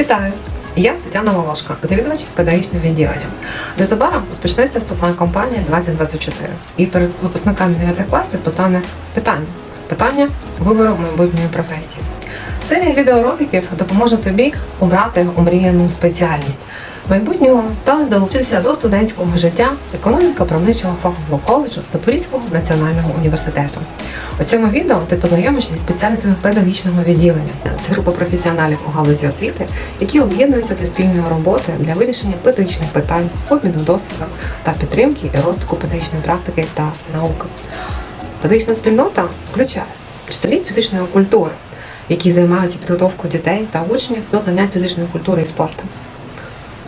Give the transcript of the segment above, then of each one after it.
Вітаю! Я Тетяна Волошка, завідувач педагогічним відділенням. Незабаром розпочнеться вступна кампанія 2024. І перед випускниками 9 класів постане питання. Питання вибору майбутньої професії. Серія відеороликів допоможе тобі обрати омріяну спеціальність майбутнього та долучитися до студентського життя економіка правничого фахового коледжу Запорізького національного університету. У цьому відео ти познайомишся зі спеціальностями педагогічного відділення. Це група професіоналів у галузі освіти, які об'єднуються для спільної роботи для вирішення педагогічних питань, обміну досвідом та підтримки і розвитку педагогічної практики та науки. Педагогічна спільнота включає вчителів фізичної культури, які займаються підготовкою дітей та учнів до занять фізичної культури і спорту.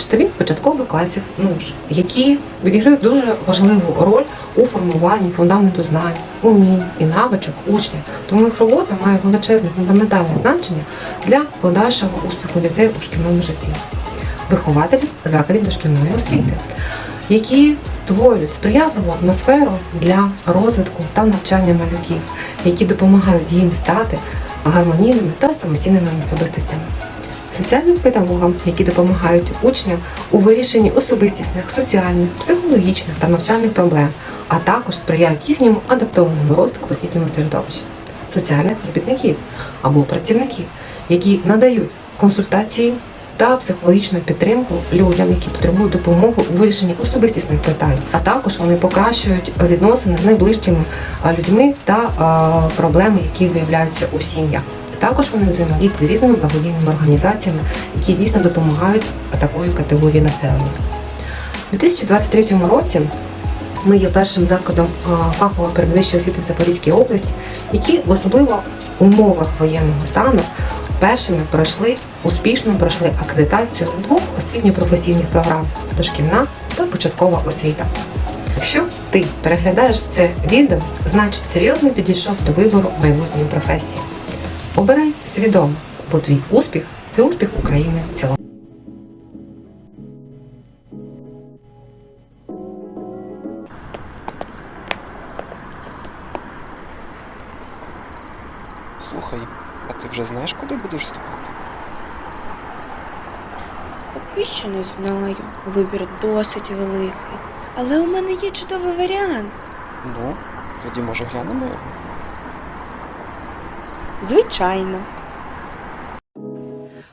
Вчителів початкових класів НУШ, які відіграють дуже важливу роль у формуванні фундаменту знань, умінь і навичок учнів. Тому їх робота має величезне фундаментальне значення для подальшого успіху дітей у шкільному житті. Вихователі закладів дошкільної освіти, які створюють сприятливу атмосферу для розвитку та навчання малюків, які допомагають їм стати гармонійними та самостійними особистостями соціальним педагогам, які допомагають учням у вирішенні особистісних, соціальних, психологічних та навчальних проблем, а також сприяють їхньому адаптованому розвитку в освітньому середовищі, соціальних робітників або працівників, які надають консультації та психологічну підтримку людям, які потребують допомоги у вирішенні особистісних питань, а також вони покращують відносини з найближчими людьми та проблеми, які виявляються у сім'ях. Також вони взаємодіють з різними благодійними організаціями, які дійсно допомагають такої категорії населення. У 2023 році ми є першим закладом а, фахової передвищої освіти в Запорізькій області, які в особливо умовах воєнного стану першими пройшли успішно пройшли акредитацію двох освітньо-професійних програм дошкільна та початкова освіта. Якщо ти переглядаєш це відео, значить серйозно підійшов до вибору майбутньої професії. Обирай свідомо, бо твій успіх це успіх України в цілому. Слухай, а ти вже знаєш, куди будеш вступати? Поки що не знаю. Вибір досить великий. Але у мене є чудовий варіант. Ну, тоді може глянемо його. Звичайно.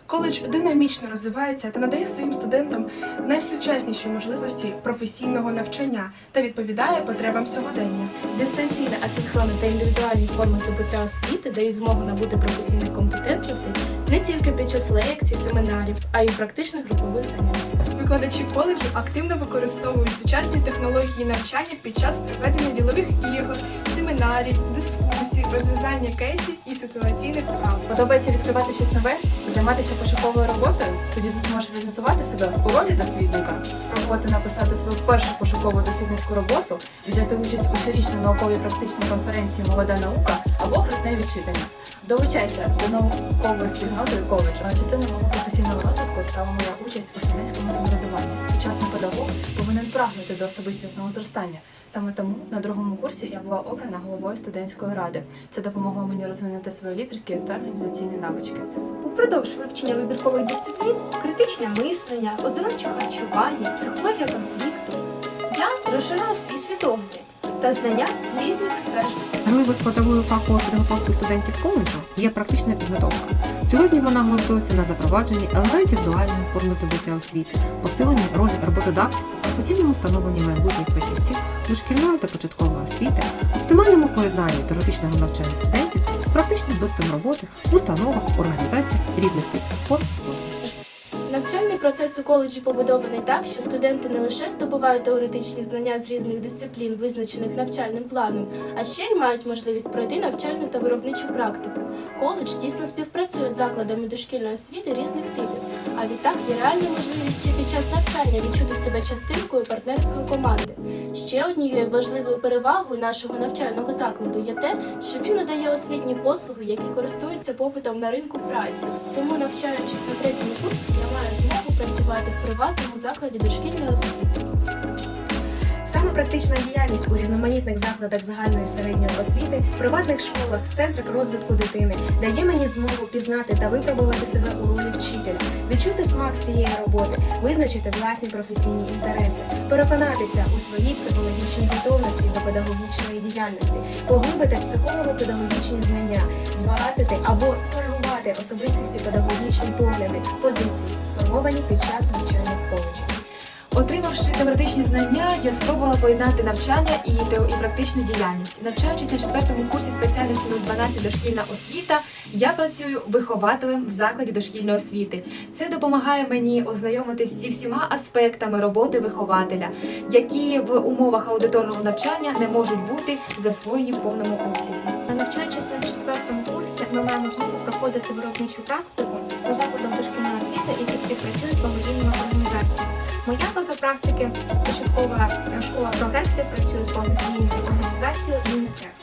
Коледж динамічно розвивається та надає своїм студентам найсучасніші можливості професійного навчання та відповідає потребам сьогодення. Дистанційна асинхронна та індивідуальні форми здобуття освіти дають змогу набути професійних компетентностей не тільки під час лекцій, семінарів, а й практичних групових занять. Викладачі коледжу активно використовують сучасні технології навчання під час проведення ділових ігор, семінарів, дискусій, розв'язання кейсів і ситуаційних прав. Подобається відкривати щось нове, займатися пошуковою роботою. Тоді ти зможеш реалізувати себе у ролі дослідника, спробувати написати свою першу пошукову дослідницьку роботу, взяти участь у щорічній науковій практичній конференції Молода наука або грудневі читання. Долучайся до наукової спільноти коледжу. Частиною мого професійного розвитку стала моя участь у студентському самоврядуванні. Сучасний педагог повинен прагнути до особистісного зростання. Саме тому на другому курсі я була обрана головою студентської ради. Це допомогло мені розвинути свої лідерські та організаційні навички. Упродовж вивчення вибіркових дисциплін, критичне мислення, оздоровче харчування, психологія конфлікту, я розширила свій світогляд та знання з різних сфер. Важливою складовою фахової підготовки студентів коледжу є практична підготовка. Сьогодні вона ґрунтується на запровадженні елементів дуальної форми здобуття освіти, посиленні ролі роботодавців, професійному встановленні майбутніх фахівців, дошкільної та початкової освіти, оптимальному поєднанні теоретичного навчання студентів практичним досвідом роботи установах, організаціях різних типів форм. Навчальний процес у коледжі побудований так, що студенти не лише здобувають теоретичні знання з різних дисциплін, визначених навчальним планом, а ще й мають можливість пройти навчальну та виробничу практику. Коледж тісно співпрацює з закладами дошкільної освіти різних типів, а відтак є реальна можливість ще під час навчання відчути себе частинкою партнерської команди. Ще однією важливою перевагою нашого навчального закладу є те, що він надає освітні послуги, які користуються попитом на ринку праці. Тому, навчаючись на третьому курсі, я маю змогу працювати в приватному закладі дошкільної освіти. Саме Науково-практична діяльність у різноманітних закладах загальної середньої освіти, приватних школах, центрах розвитку дитини дає мені змогу пізнати та випробувати себе у ролі вчителя, відчути смак цієї роботи, визначити власні професійні інтереси, переконатися у своїй психологічній готовності до педагогічної діяльності, поглибити психолого-педагогічні знання, збагатити або скоригувати особистісті педагогічні погляди, позиції, сформовані під час навчання в коледжі. Отримавши теоретичні знання, я спробувала поєднати навчання і, і практичну діяльність. Навчаючись на четвертому курсі спеціальності 012 дошкільна освіта, я працюю вихователем в закладі дошкільної освіти. Це допомагає мені ознайомитись зі всіма аспектами роботи вихователя, які в умовах аудиторного навчання не можуть бути засвоєні в повному обсязі. Навчаючись на четвертому ми маємо змогу проходити виробничу практику у закладах дошкільної освіти, які співпрацюють з благодійними організаціями. Моя база практики початкова школа прогрес співпрацює з благодійною організацією ЮНІСЕФ.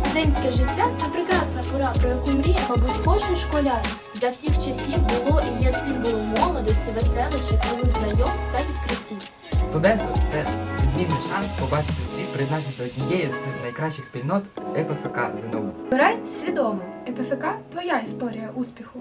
Студентське життя це прекрасна пора, про яку мріє, мабуть, кожен школяр. За всіх часів було і є символом молодості, веселощів, нових знайомств та відкриттів. Студентство це відмінний шанс побачити світ, призначений до однієї з найкращих спільнот ЕПФК ЗНОУ. Обирай свідомо. ЕПФК твоя історія успіху.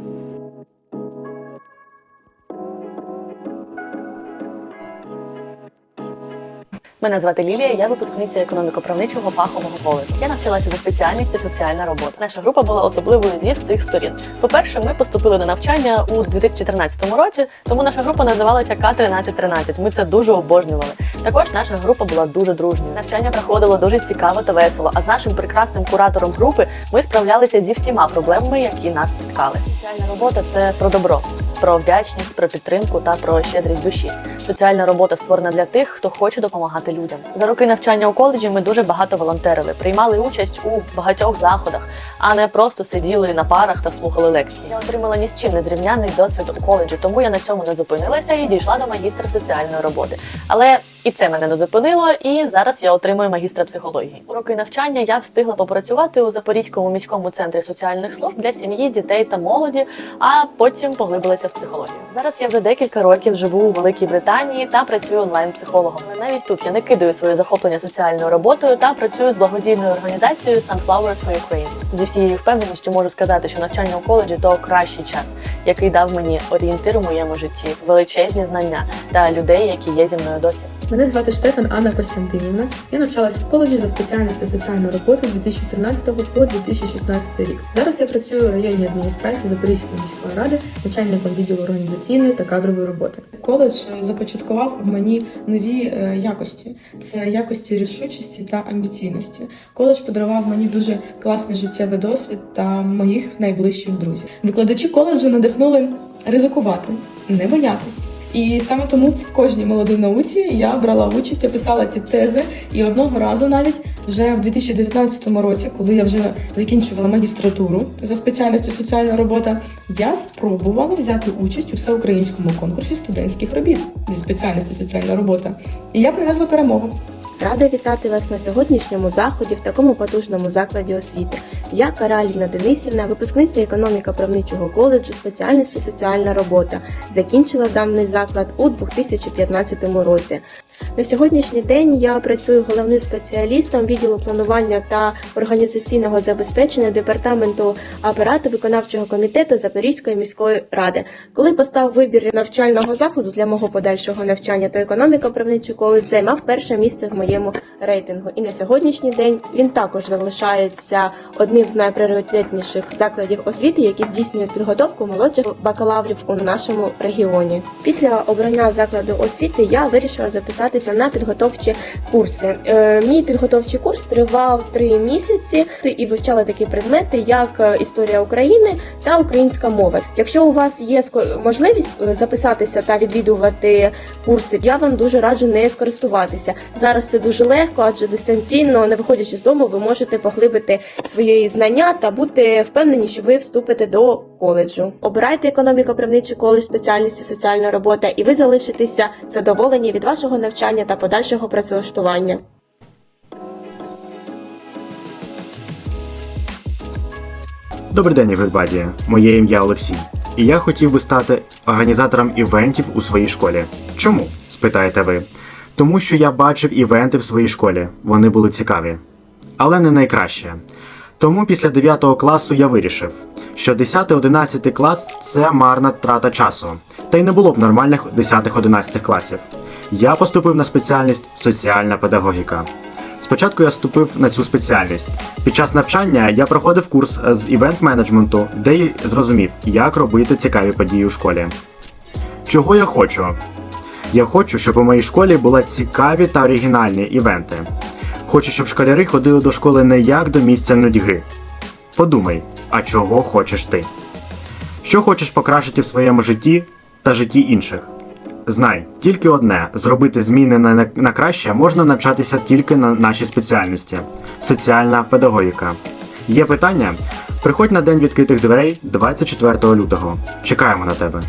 Мене звати Лілія, я випускниця економіко-правничого фахового коледжу. Я навчалася за спеціальністю соціальна робота. Наша група була особливою зі всіх сторін. По-перше, ми поступили на навчання у 2013 році, тому наша група називалася К-1313. Ми це дуже обожнювали. Також наша група була дуже дружньою. Навчання проходило дуже цікаво та весело. А з нашим прекрасним куратором групи ми справлялися зі всіма проблемами, які нас спіткали. Соціальна робота це про добро, про вдячність, про підтримку та про щедрість душі. Соціальна робота створена для тих, хто хоче допомагати людям. За роки навчання у коледжі ми дуже багато волонтерили, приймали участь у багатьох заходах, а не просто сиділи на парах та слухали лекції. Я отримала ні з чим не зрівняний досвід у коледжі, тому я на цьому не зупинилася і дійшла до магістра соціальної роботи. Але і це мене не зупинило, і зараз я отримую магістра психології. У роки навчання я встигла попрацювати у Запорізькому міському центрі соціальних служб для сім'ї, дітей та молоді, а потім поглибилася в психологію. Зараз я вже декілька років живу у Великій Британії та працюю онлайн-психологом. Навіть тут я не кидаю своє захоплення соціальною роботою та працюю з благодійною організацією Sunflowers for Ukraine. Зі всією впевненістю можу сказати, що навчання у коледжі то кращий час, який дав мені орієнтир у моєму житті, величезні знання та людей, які є зі мною досі. Мене звати Штефан Анна Костянтинівна. Я навчалася в коледжі за спеціальністю соціальної роботи з 2013 по 2016 рік. Зараз я працюю у районній адміністрації Запорізької міської ради, начальником відділу організаційної та кадрової роботи. Коледж е, започаткував в мені нові е, якості: це якості рішучості та амбіційності. Коледж подарував мені дуже класний життєвий досвід та моїх найближчих друзів. Викладачі коледжу надихнули ризикувати, не боятись. І саме тому в кожній молодій науці я брала участь, я писала ці тези. І одного разу навіть вже в 2019 році, коли я вже закінчувала магістратуру за спеціальністю соціальна робота, я спробувала взяти участь у всеукраїнському конкурсі студентських робіт зі спеціальністю соціальна робота. І я привезла перемогу. Рада вітати вас на сьогоднішньому заході в такому потужному закладі освіти. Я Караліна Денисівна, випускниця економіка правничого коледжу спеціальності соціальна робота. Закінчила даний заклад у 2015 році. На сьогоднішній день я працюю головним спеціалістом відділу планування та організаційного забезпечення департаменту апарату виконавчого комітету Запорізької міської ради. Коли постав вибір навчального заходу для мого подальшого навчання, то економіка правничий коледж займав перше місце в моєму рейтингу. І на сьогоднішній день він також залишається одним з найпріоритетніших закладів освіти, які здійснюють підготовку молодших бакалаврів у нашому регіоні. Після обрання закладу освіти я вирішила записатися на підготовчі курси. Е, мій підготовчий курс тривав три місяці і вивчала такі предмети, як е, історія України та українська мова. Якщо у вас є можливість е, записатися та відвідувати курси, я вам дуже раджу не скористуватися. Зараз це дуже легко, адже дистанційно, не виходячи з дому, ви можете поглибити свої знання та бути впевнені, що ви вступите до коледжу. Обирайте економіко-правничий коледж спеціальності соціальна робота, і ви залишитеся задоволені від вашого навчання та подальшого працевлаштування. Добрий день, everybody. Моє ім'я Олексій. І я хотів би стати організатором івентів у своїй школі. Чому? спитаєте ви. тому що я бачив івенти в своїй школі. Вони були цікаві. Але не найкраще. Тому після 9 класу я вирішив, що 10-11 клас це марна трата часу. Та й не було б нормальних 10-11 класів. Я поступив на спеціальність соціальна педагогіка. Спочатку я вступив на цю спеціальність. Під час навчання я проходив курс з івент-менеджменту, де й зрозумів, як робити цікаві події у школі. Чого я хочу? Я хочу, щоб у моїй школі були цікаві та оригінальні івенти. Хочу, щоб школяри ходили до школи не як до місця нудьги. Подумай, а чого хочеш ти? Що хочеш покращити в своєму житті та житті інших? Знай, тільки одне зробити зміни на, на, краще можна навчатися тільки на нашій спеціальності соціальна педагогіка. Є питання? Приходь на день відкритих дверей 24 лютого. Чекаємо на тебе.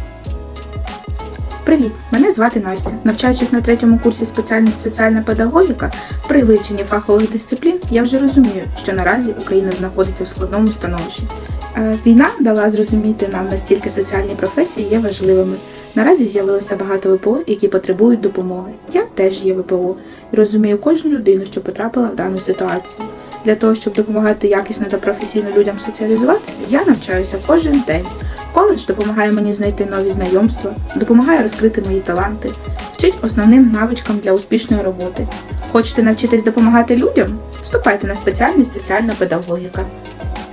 Привіт, мене звати Настя. Навчаючись на третьому курсі спеціальність соціальна педагогіка, при вивченні фахових дисциплін я вже розумію, що наразі Україна знаходиться в складному становищі. Е, Війна дала зрозуміти нам, настільки соціальні професії є важливими. Наразі з'явилося багато ВПО, які потребують допомоги. Я теж є ВПО і розумію кожну людину, що потрапила в дану ситуацію. Для того, щоб допомагати якісно та професійно людям соціалізуватися, я навчаюся кожен день. Коледж допомагає мені знайти нові знайомства, допомагає розкрити мої таланти, вчить основним навичкам для успішної роботи. Хочете навчитись допомагати людям? Вступайте на спеціальність соціальна педагогіка.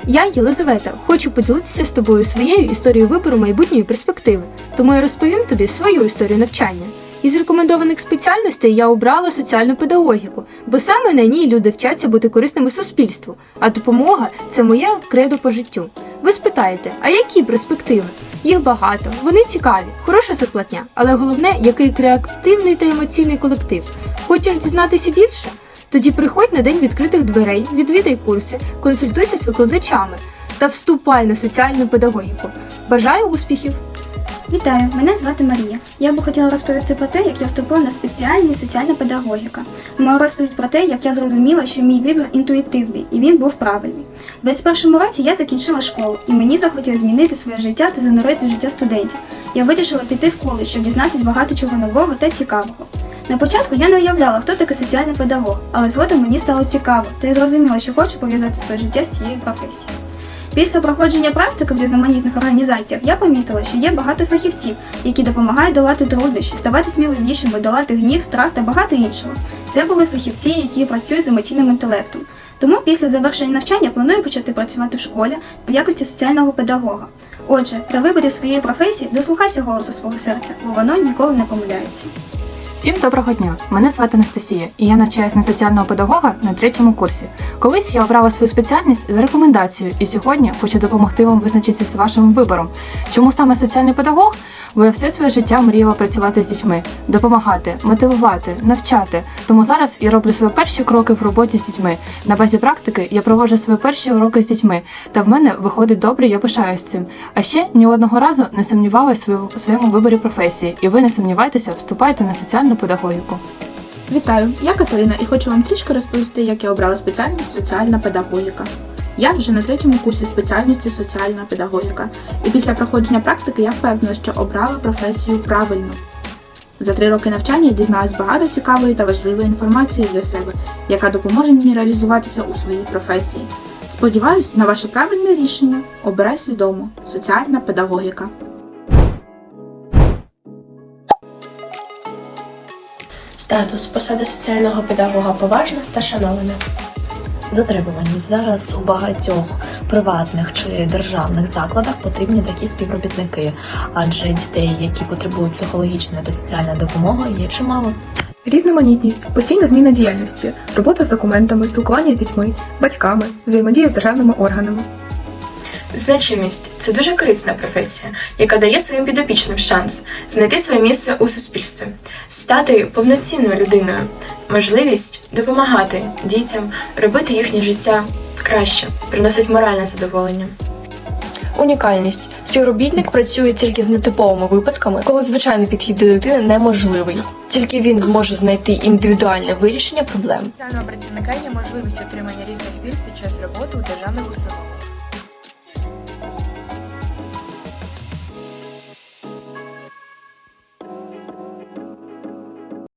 Я Єлизавета. Хочу поділитися з тобою своєю історією вибору майбутньої перспективи. Тому я розповім тобі свою історію навчання. Із рекомендованих спеціальностей я обрала соціальну педагогіку, бо саме на ній люди вчаться бути корисними суспільству, а допомога це моє кредо по життю. Ви спитаєте, а які перспективи? Їх багато, вони цікаві, хороша зарплатня, але головне, який креативний та емоційний колектив. Хочеш дізнатися більше? Тоді приходь на день відкритих дверей, відвідай курси, консультуйся з викладачами та вступай на соціальну педагогіку. Бажаю успіхів! Вітаю, мене звати Марія. Я би хотіла розповісти про те, як я вступила на спеціальність соціальна педагогіка. Мою розповідь про те, як я зрозуміла, що мій вибір інтуїтивний і він був правильний. В 21 році я закінчила школу, і мені захотілося змінити своє життя та занурити життя студентів. Я вирішила піти в коледж, щоб дізнатися багато чого нового та цікавого. На початку я не уявляла, хто такий соціальний педагог, але згодом мені стало цікаво, та я зрозуміла, що хочу пов'язати своє життя з цією професією. Після проходження практики в різноманітних організаціях я помітила, що є багато фахівців, які допомагають долати труднощі, ставати сміливішими, долати гнів, страх та багато іншого. Це були фахівці, які працюють з емоційним інтелектом. Тому після завершення навчання планую почати працювати в школі в якості соціального педагога. Отже, при виборі своєї професії дослухайся голосу свого серця, бо воно ніколи не помиляється. Всім доброго дня! Мене звати Анастасія, і я навчаюсь на соціального педагога на третьому курсі. Колись я обрала свою спеціальність за рекомендацією, і сьогодні хочу допомогти вам визначитися з вашим вибором. Чому саме соціальний педагог? Бо я все своє життя мріяла працювати з дітьми, допомагати, мотивувати, навчати. Тому зараз я роблю свої перші кроки в роботі з дітьми. На базі практики я проводжу свої перші уроки з дітьми, та в мене виходить добре, я пишаюсь цим. А ще ні одного разу не сумнівалася в своєму виборі професії, і ви не сумнівайтеся, вступайте на соціальну педагогіку. Вітаю, я Катерина і хочу вам трішки розповісти, як я обрала спеціальність соціальна педагогіка. Я вже на третьому курсі спеціальності соціальна педагогіка, і після проходження практики я впевнена, що обрала професію правильно. За три роки навчання я дізналась багато цікавої та важливої інформації для себе, яка допоможе мені реалізуватися у своїй професії. Сподіваюсь на ваше правильне рішення. Обирай свідомо соціальна педагогіка. Статус посади соціального педагога поважна та шанована. Затребуваність зараз у багатьох приватних чи державних закладах потрібні такі співробітники, адже дітей, які потребують психологічної та соціальної допомоги, є чимало. Різноманітність, постійна зміна діяльності, робота з документами, спілкування з дітьми, батьками, взаємодія з державними органами. Значимість це дуже корисна професія, яка дає своїм підопічним шанс знайти своє місце у суспільстві, стати повноцінною людиною, можливість допомагати дітям, робити їхнє життя краще, приносить моральне задоволення. Унікальність. Співробітник працює тільки з нетиповими випадками, коли звичайний підхід до дитини неможливий. Тільки він зможе знайти індивідуальне вирішення проблем. Соціального працівника є можливість отримання різних пільг під час роботи у державних установах.